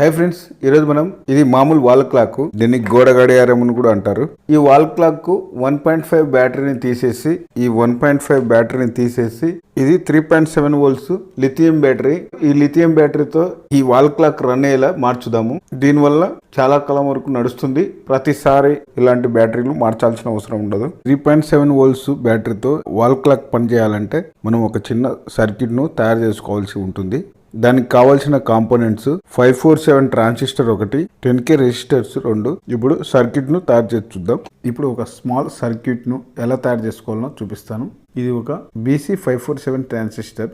Hi friends ఈరోజు మనం ఇది మామూలు వాల్ క్లాక్ దీన్ని గోడ గడియారం అని కూడా అంటారు. ఈ వాల్ క్లాక్కు వన్ పాయింట్ ఫైవ్ బ్యాటరీని తీసేసి ఈ వన్ పాయింట్ ఫైవ్ బ్యాటరీని తీసేసి ఇది three point seven volts lithium battery ఈ లిథియం బ్యాటరీతో ఈ వాల్ క్లాక్ రన్ అయ్యేలా మార్చుదాము. దీనివల్ల చాలా కాలం వరకు నడుస్తుంది. ప్రతిసారి ఇలాంటి బ్యాటరీలు మార్చాల్సిన అవసరం ఉండదు. త్రీ పాయింట్ సెవెన్ వోల్ట్స్ బ్యాటరీతో వాల్ క్లాక్ పనిచేయాలంటే మనం ఒక చిన్న సర్క్యూట్ను తయారు చేసుకోవాల్సి ఉంటుంది. దానికి కావాల్సిన components five four seven transistor ఒకటి టెన్ కే రెసిస్టర్స్ రెండు. ఇప్పుడు సర్క్యూట్ను తయారు చేసి చూద్దాం. ఇప్పుడు ఒక స్మాల్ సర్క్యూట్ను ఎలా తయారు చేసుకోవాలో చూపిస్తాను. ఇది ఒక BC five four seven transistor.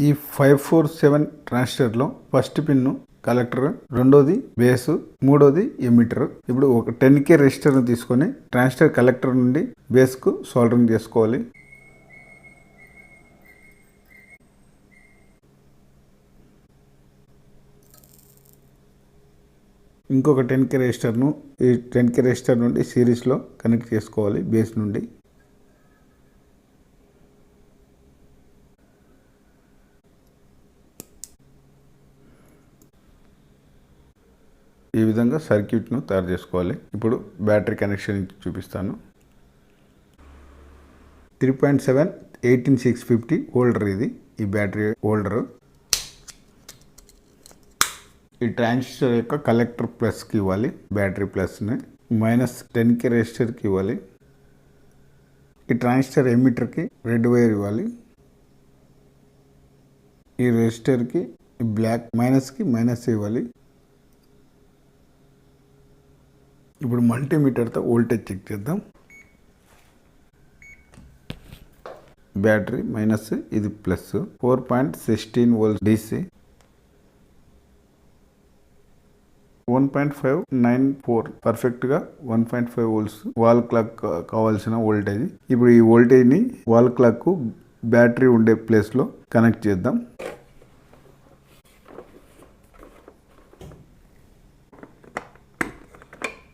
ఈ ఫైవ్ ఫోర్ సెవెన్ ట్రాన్సిస్టర్లో ఫస్ట్ పిన్ను కలెక్టర్ రెండోది బేస్ మూడోది ఎమిటర్. ఇప్పుడు ఒక టెన్ కే రెజిస్టర్ను తీసుకొని ట్రాన్స్టర్ కలెక్టర్ నుండి బేస్కు సోల్డరింగ్ చేసుకోవాలి. ఇంకొక టెన్ కే రెజిస్టర్ను ఈ టెన్ కే రెజిస్టర్ నుండి సిరీస్లో కనెక్ట్ చేసుకోవాలి బేస్ నుండి. ఈ విధంగా సర్క్యూట్ను తయారు చేసుకోవాలి. ఇప్పుడు బ్యాటరీ కనెక్షన్ చూపిస్తాను. Three point seven eighteen six fifty holder ఇది ఈ బ్యాటరీ హోల్డరు. ఈ ట్రాన్సిస్టర్ యొక్క కలెక్టర్ ప్లస్కి ఇవ్వాలి బ్యాటరీ ప్లస్ని. మైనస్ టెన్ కే రెజిస్టర్కి ఇవ్వాలి. ఈ ట్రాన్సిస్టర్ ఎమీటర్కి రెడ్ వైర్ ఇవ్వాలి. ఈ రెజిస్టర్కి బ్లాక్ మైనస్కి మైనస్ ఇవ్వాలి. ఇప్పుడు మల్టీమీటర్తో వోల్టేజ్ చెక్ చేద్దాం. బ్యాటరీ మైనస్ ఇది plus. Four point sixteen volt DC. One point five nine four. పర్ఫెక్ట్గా one point five volts wall clock కావాల్సిన వోల్టేజ్. ఇప్పుడు ఈ వోల్టేజ్ని వాల్ క్లాక్ బ్యాటరీ ఉండే ప్లేస్లో కనెక్ట్ చేద్దాం.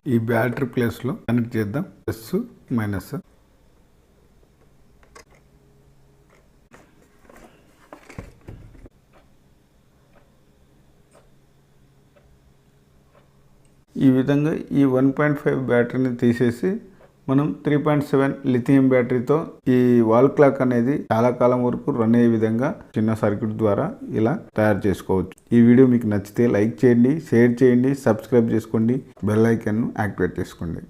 ఈ బ్యాటరీ ప్లేస్లో కనెక్ట్ చేద్దాం. ప్లస్ మైనస్ ఈ విధంగా ఈ వన్ పాయింట్ ఫైవ్ బ్యాటరీని తీసేసి మనం త్రీ పాయింట్ సెవెన్ లిథియం బ్యాటరీతో ఈ వాల్ క్లాక్ అనేది చాలా కాలం వరకు రన్ అయ్యే విధంగా చిన్న సర్క్యూట్ ద్వారా ఇలా తయారు చేసుకోవచ్చు. ఈ వీడియో మీకు నచ్చితే లైక్ చేయండి షేర్ చేయండి సబ్స్క్రైబ్ చేసుకోండి బెల్ ఐకాన్ను యాక్టివేట్ చేసుకోండి.